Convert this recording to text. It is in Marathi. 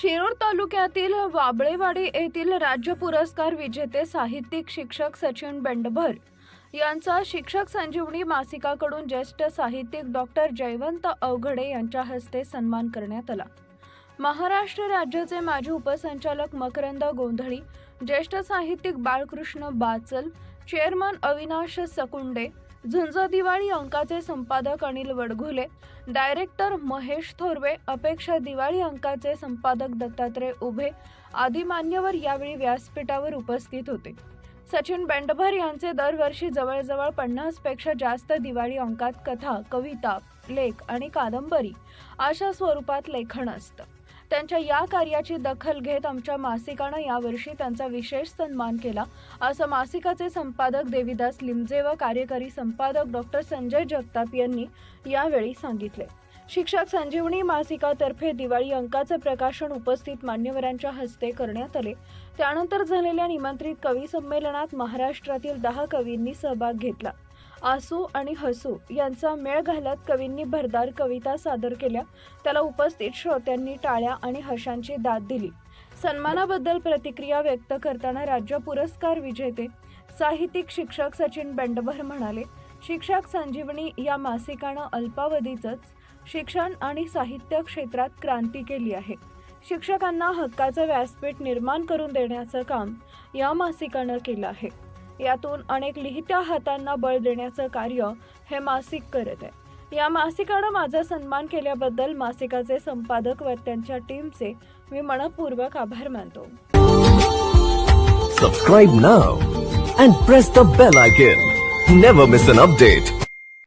शिरूर तालुक्यातील वाबळेवाडी येथील राज्य पुरस्कार विजेते साहित्यिक शिक्षक सचिन बेंडभर यांचा शिक्षक संजीवनी मासिकाकडून ज्येष्ठ साहित्यिक डॉक्टर जयवंत अवघडे यांच्या हस्ते सन्मान करण्यात आला. महाराष्ट्र राज्याचे माजी उपसंचालक मकरंद गोंधळी ज्येष्ठ साहित्यिक बाळकृष्ण बाचल चेअरमन अविनाश सकुंडे झुंज दिवाळी अंकाचे संपादक अनिल वडघुले डायरेक्टर महेश थोरवे अपेक्षा दिवाळी अंकाचे संपादक दत्तात्रय उभे आदी मान्यवर यावेळी व्यासपीठावर उपस्थित होते. सचिन बेंडभर यांचे दरवर्षी जवळजवळ पन्नासपेक्षा जास्त दिवाळी अंकात कथा कविता लेख आणि कादंबरी अशा स्वरूपात लेखन असतं. त्यांच्या या कार्याची दखल घेत आमच्या मासिकानं यावर्षी त्यांचा विशेष सन्मान केला. असं मासिकाचे संपादक देविदास लिमजे व कार्यकारी संपादक डॉक्टर संजय जगताप यांनी यावेळी सांगितले. शिक्षक संजीवनी मासिकातर्फे दिवाळी अंकाचे प्रकाशन उपस्थित मान्यवरांच्या हस्ते करण्यात आले. त्यानंतर झालेल्या निमंत्रित कवी संमेलनात महाराष्ट्रातील दहा कवींनी सहभाग घेतला. आसू आणि हसू यांचा मेळ घालत कवींनी भरदार कविता सादर केल्या. त्याला उपस्थित श्रोत्यांनी टाळ्या आणि हशांची दाद दिली. सन्मानाबद्दल प्रतिक्रिया व्यक्त करताना राज्य पुरस्कार विजेते साहित्यिक शिक्षक सचिन बेंडभर म्हणाले शिक्षक संजीवनी या मासिकानं अल्पावधीतच शिक्षण आणि साहित्य क्षेत्रात क्रांती केली आहे. शिक्षकांना हक्काचं व्यासपीठ निर्माण करून देण्याचं काम या मासिकानं केलं आहे. यातून अनेक लिहित्या हातांना बळ देण्याचं कार्य हे मासिक करत आहे. या मासिकानं माझा सन्मान केल्याबद्दल मासिकाचे संपादक व त्यांच्या टीमचे मी मनपूर्वक आभार मानतो. Subscribe now and press the bell icon never miss an update